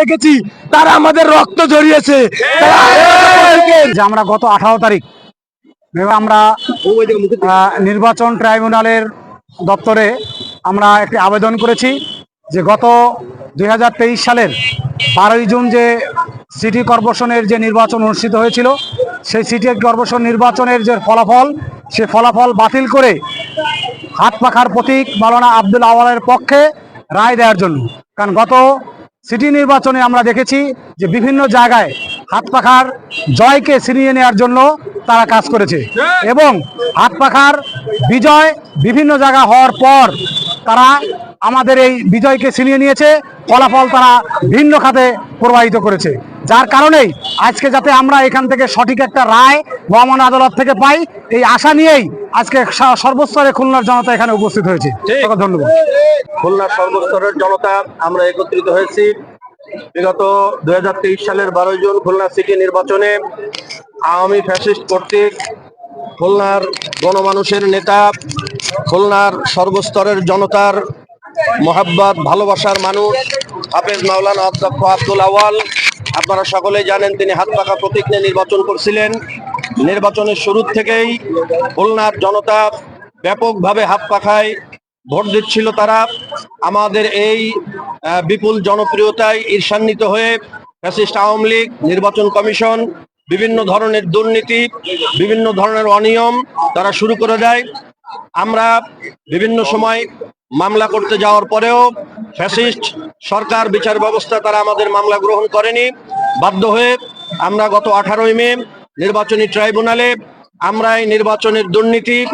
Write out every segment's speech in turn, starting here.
দেখেছি, তারা আমাদের রক্ত যে আমরা গত আঠারো তারিখ আমরা নির্বাচন ট্রাইব্যুনালের দপ্তরে আমরা একটি আবেদন করেছি যে গত দুই হাজার তেইশ সালের বারোই জুন যে সিটি কর্পোরেশনের যে নির্বাচন অনুষ্ঠিত হয়েছিল, সেই সিটি কর্পোরেশন নির্বাচনের যে ফলাফল, সে ফলাফল বাতিল করে হাত পাখার প্রতীক মাওলানা আব্দুল আওয়ালের পক্ষে রায় দেওয়ার জন্য। কারণ গত সিটি নির্বাচনে আমরা দেখেছি যে বিভিন্ন জায়গায় হাত পাখার জয়কে ছিনিয়ে নেওয়ার জন্য তারা কাজ করেছে। এবং হাত পাখার বিজয় বিভিন্ন জায়গা হওয়ার পর তারা আমাদের এই বিজয়কে ছিনিয়ে নিয়েছে। ফলাফল তারা ভিন্ন খাতে প্রবাহিত করেছে। যার কারণেই আজকে যাতে আমরা এখান থেকে সঠিক একটা রায় মহামান্য আদালত থেকে পাই এই আশা নিয়েই আজকে স- সর্বস্তরে খুলনার জনতা এখানে উপস্থিত হয়েছে। সকলকে ধন্যবাদ। খুলনার সর্বস্তরের জনতা আমরা একত্রিত হয়েছি। বিগত দু হাজার তেইশ সালের বারো জুন খুলনা সিটি নির্বাচনে আওয়ামী ফ্যাসিস্ট কর্তৃক খুলনার গণমানুষের নেতা খুলনার সর্বস্তরের জনতার মোহাব্বত ভালোবাসার মানুষ হাফেজ মাওলানা অধ্যক্ষ আব্দুল আওয়াল আপনারা সকলেই জানেন তিনি হাত পাকা প্রতীক নিয়ে নির্বাচন করছিলেন। নির্বাচনের শুরু থেকেই খুলনার জনতা ব্যাপকভাবে হাত পাখায় ভোট দিচ্ছিল তারা। আমাদের এই বিপুল জনপ্রিয়তায় ঈর্ষান্বিত হয়ে ফ্যাসিস্ট আওয়ামী লীগ, নির্বাচন কমিশন, বিভিন্ন ধরনের দুর্নীতি, বিভিন্ন ধরনের অনিয়ম তারা শুরু করে দেয়। আমরা বিভিন্ন সময় মামলা করতে যাওয়ার পরেও ফ্যাসিস্ট সরকার বিচার ব্যবস্থা তারা আমাদের মামলা গ্রহণ করেনি। বাধ্য হয়ে আমরা গত আঠারোই মে নির্বাচনী ট্রাইব্যুনালে আমরা এই নির্বাচনের দুর্নীতি,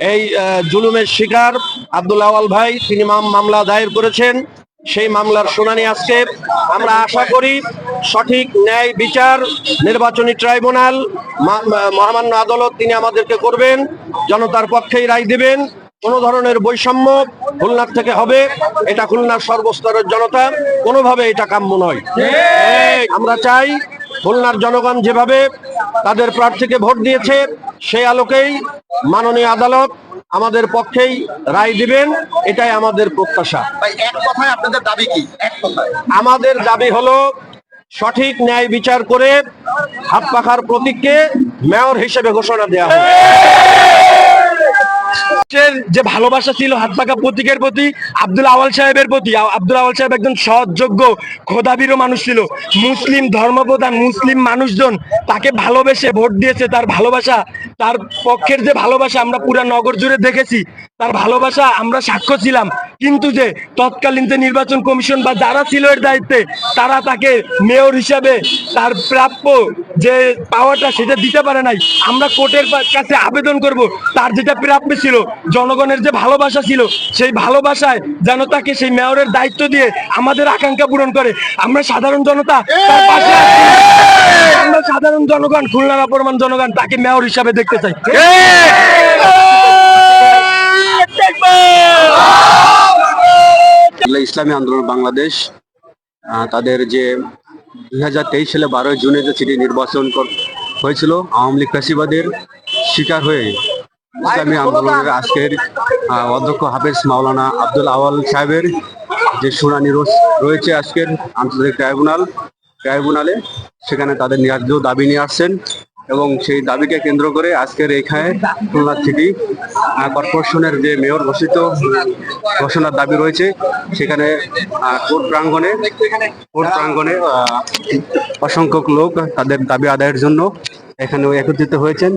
এই জুলুমের শিকার আব্দুল আওয়াল ভাই, তিনি মাম- মামলা দায়ের করেছেন। সেই মামলার শুনানি আজকে। আমরা আশা করি সঠিক ন্যায় বিচার, নির্বাচনী ট্রাইব্যুনাল মহামান্য আদালত তিনি আমাদেরকে করবেন, জনতার পক্ষেই রায় দিবেন। কোনো ধরনের বৈষম্য খুলনার থেকে হবে এটা খুলনার সর্বস্তরের জনতা কোনোভাবে এটা কাম্য নয়। আমরা চাই খুলনার জনগণ যেভাবে তাদের প্রার্থীকে ভোট দিয়েছে সেই আলোকেই মাননীয় আদালত আমাদের পক্ষেই রায় দিবেন এটাই আমাদের প্রত্যাশা। এক কথায় আপনাদের দাবি কি? আমাদের দাবি হলো সঠিক ন্যায় বিচার করে হাত পাখার প্রতীককে মেয়র হিসেবে ঘোষণা দেওয়া হবে। মানুষের যে ভালোবাসা ছিল হাত পাকা প্রতীকের প্রতি, আব্দুল আওয়াল সাহেবের প্রতি। আব্দুল আওয়াল সাহেব একজন সৎ যোগ্য খোদাবিরও মানুষ ছিল। মুসলিম ধর্মপ্রধান, মুসলিম মানুষজন তাকে ভালোবেসে ভোট দিয়েছে। তার ভালোবাসা, তার পক্ষের যে ভালোবাসা আমরা পুরা নগর জুড়ে দেখেছি, তার ভালোবাসা আমরা সাক্ষ্য ছিলাম। কিন্তু যে তৎকালীন যে নির্বাচন কমিশন বা যারা ছিল এর দায়িত্বে, তারা তাকে মেয়র হিসাবে তার প্রাপ্য যে পাওয়াটা সেটা দিতে পারে নাই, আমরা কোর্টের কাছে আবেদন করব, তার যেটা প্রাপ্য ছিল, জনগণের যে ভালোবাসা ছিল, সেই ভালোবাসায় যেন তাকে সেই মেয়রের দায়িত্ব দিয়ে আমাদের আকাঙ্ক্ষা পূরণ করে। আমরা সাধারণ জনতা আমরা সাধারণ জনগণ, খুলনার অপরমান জনগণ, তাকে মেয়র হিসাবে দেখতে চাই। ইসলামী আন্দোলন বাংলাদেশ তাদের যে দুই হাজার তেইশ সালে বারোই জুনে যে সিটি নির্বাচন হয়েছিল, আওয়ামী লীগ ফ্যাসিবাদের শিকার হয়ে ইসলামী আন্দোলনের আজকের অধ্যক্ষ হাফেজ মাওলানা আব্দুল আওয়াল সাহেবের যে শুনানি রয়েছে আজকের আন্তর্জাতিক ট্রাইব্যুনাল ট্রাইব্যুনালে, সেখানে তাদের ন্যায্য দাবি নিয়ে আসছেন। এবং সেই দাবিকে কেন্দ্র করে আজকের এখানে খুলনা সিটি কর্পোরেশনের যে মেয়র ঘোষিত ঘোষণার দাবি রয়েছে সেখানে কোর্ট প্রাঙ্গণে কোর্ট প্রাঙ্গণে অসংখ্য লোক তাদের দাবি আদায়ের জন্য এখানে একত্রিত হয়েছেন।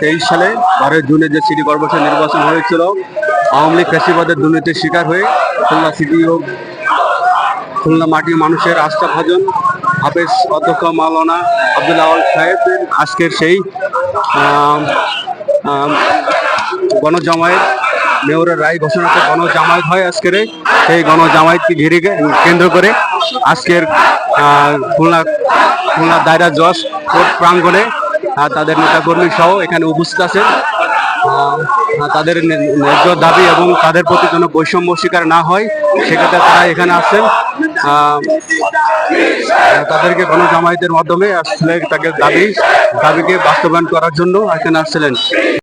তেইশ সালে বারোই জুনে যে সিটি কর্পোরেশন নির্বাচন হয়েছিল আওয়ামী লীগ ফ্যাসিবাদের দুর্নীতির শিকার হয়ে খুলনা সিটি ও খুলনা মাটি মানুষের আস্থা ভাজন হাফেজ অধ্যক্ষ মাওলানা আব্দুল আওয়াল সাহেবের আজকের সেই গণজামায়াত, মেয়রের রায় ঘোষণাতে গণজামায়াত হয় আজকের। সেই গণজামায়াতকে ঘিরে কেন্দ্র করে আজকের খুলনা খুলনা দায়রা জজ কোর্ট প্রাঙ্গণে তাদের নেতাকর্মী সহ এখানে উপস্থিত আছেন তাদের ন্যায্য দাবি এবং তাদের প্রতি কোনো বৈষম্য স্বীকার না হয়, সেক্ষেত্রে তারা এখানে আসছেন। তাদেরকে তাদেরকে গণজামায়াতের মাধ্যমে আসলে তাকে দাবি, দাবিকে বাস্তবায়ন করার জন্য এখানে আসছিলেন।